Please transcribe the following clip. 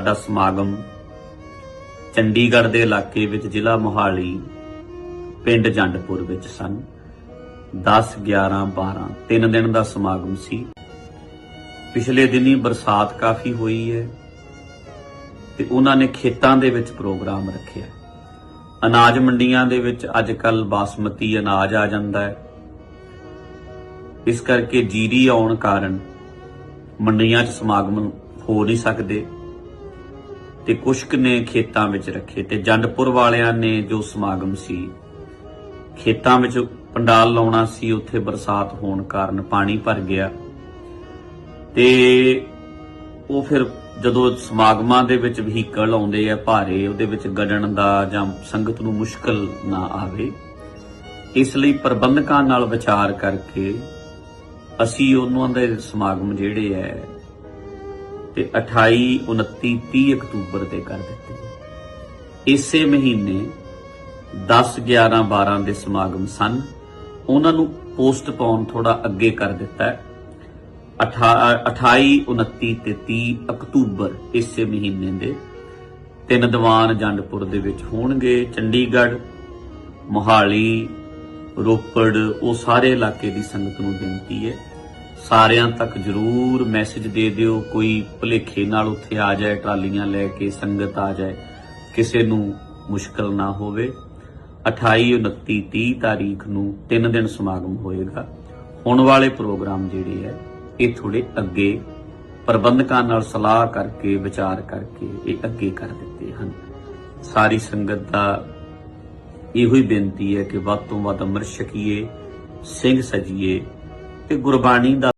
ਸਾਡਾ ਸਮਾਗਮ ਚੰਡੀਗੜ੍ਹ ਦੇ ਇਲਾਕੇ ਵਿੱਚ ਜ਼ਿਲ੍ਹਾ ਮੋਹਾਲੀ, ਪਿੰਡ ਜੰਡਪੁਰ ਵਿੱਚ ਸਨ। 10 11 12 ਤਿੰਨ ਦਿਨ ਦਾ ਸਮਾਗਮ ਸੀ। ਪਿਛਲੇ ਦਿਨੀ ਬਰਸਾਤ ਕਾਫੀ ਹੋਈ ਹੈ ਤੇ ਉਹਨਾਂ ਨੇ ਖੇਤਾਂ ਦੇ ਵਿੱਚ ਪ੍ਰੋਗਰਾਮ ਰੱਖਿਆ। ਅਨਾਜ ਮੰਡੀਆਂ ਦੇ ਵਿੱਚ ਅੱਜ ਕੱਲ ਬਾਸਮਤੀ ਅਨਾਜ ਆ ਜਾਂਦਾ ਹੈ। ਇਸ ਕਰਕੇ ਜੀਰੀ ਆਉਣ ਕਾਰਨ ਮੰਡੀਆਂ 'ਚ ਸਮਾਗਮ ਹੋ ਨਹੀਂ ਸਕਦੇ। ਤੇ ਕੁਸ਼ਕ ਨੇ ਖੇਤਾਂ ਵਿੱਚ ਰੱਖੇ ਤੇ ਜੰਡਪੁਰ ਵਾਲਿਆਂ ਨੇ ਜੋ ਸਮਾਗਮ ਸੀ, ਖੇਤਾਂ ਵਿੱਚ ਪੰਡਾਲ ਲਾਉਣਾ ਸੀ, ਉੱਥੇ ਬਰਸਾਤ ਹੋਣ ਕਾਰਨ ਪਾਣੀ ਭਰ ਗਿਆ। ਤੇ ਉਹ ਫਿਰ ਜਦੋਂ ਸਮਾਗਮਾਂ ਦੇ ਵਿੱਚ ਵਹੀਕਲ ਆਉਂਦੇ ਆ ਭਾਰੇ, ਉਹਦੇ ਵਿੱਚ ਗੱਡਣ ਦਾ ਜਾਂ ਸੰਗਤ ਨੂੰ ਮੁਸ਼ਕਲ ਨਾ ਆਵੇ, ਇਸ ਲਈ ਪ੍ਰਬੰਧਕਾਂ ਨਾਲ ਵਿਚਾਰ ਕਰਕੇ ਅਸੀਂ ਉਹਨਾਂ ਦੇ ਸਮਾਗਮ ਜਿਹੜੇ ਐ ਤੇ 28 29 30 ਅਕਤੂਬਰ 'ਤੇ ਕਰ ਦਿੱਤੇ। ਇਸੇ ਮਹੀਨੇ 10 11 12 ਦੇ ਸਮਾਗਮ ਸਨ। ਉਹਨਾਂ ਨੂੰ ਪੋਸਟਪੋਨ ਥੋੜਾ ਅੱਗੇ ਕਰ ਦਿੱਤਾ ਹੈ। 28 29 ਤੇ 30 ਅਕਤੂਬਰ ਇਸੇ ਮਹੀਨੇ ਦੇ ਤਿੰਨ ਦੀਵਾਨ ਜੰਡਪੁਰ ਦੇ ਵਿੱਚ ਹੋਣਗੇ। ਚੰਡੀਗੜ੍ਹ, ਮੋਹਾਲੀ, ਰੋਪੜ, ਉਹ ਸਾਰੇ ਇਲਾਕੇ ਦੀ ਸੰਗਤ ਨੂੰ ਬੇਨਤੀ ਹੈ ਸਾਰਿਆਂ ਤੱਕ ਜਰੂਰ ਮੈਸੇਜ ਦੇ ਦਿਓ, ਕੋਈ ਭੁਲੇਖੇ ਨਾਲ ਉੱਥੇ ਆ ਜਾਏ, ਟਰਾਲੀਆਂ ਲੈ ਕੇ ਸੰਗਤ ਆ ਜਾਏ, ਕਿਸੇ ਨੂੰ ਮੁਸ਼ਕਲ ਨਾ ਹੋਵੇ। 28 29 30 ਤਾਰੀਖ ਨੂੰ ਤਿੰਨ ਦਿਨ ਸਮਾਗਮ ਹੋਏਗਾ। ਹੁਣ ਵਾਲੇ ਪ੍ਰੋਗਰਾਮ ਜਿਹੜੇ ਹੈ, ਇਹ ਥੋੜੇ ਅੱਗੇ ਪ੍ਰਬੰਧਕਾਂ ਨਾਲ ਸਲਾਹ ਕਰਕੇ, ਵਿਚਾਰ ਕਰਕੇ ਇਹ ਅੱਗੇ ਕਰ ਦਿੱਤੇ ਹਨ। ਸਾਰੀ ਸੰਗਤ ਦਾ ਇਹੋ ਹੀ ਬੇਨਤੀ ਹੈ ਕਿ ਵੱਧ ਤੋਂ ਵੱਧ ਅੰਮ੍ਰਿਤ ਛਕੀਏ, ਸਿੰਘ ਸਜੀਏ ਤੇ ਗੁਰਬਾਣੀ ਦਾ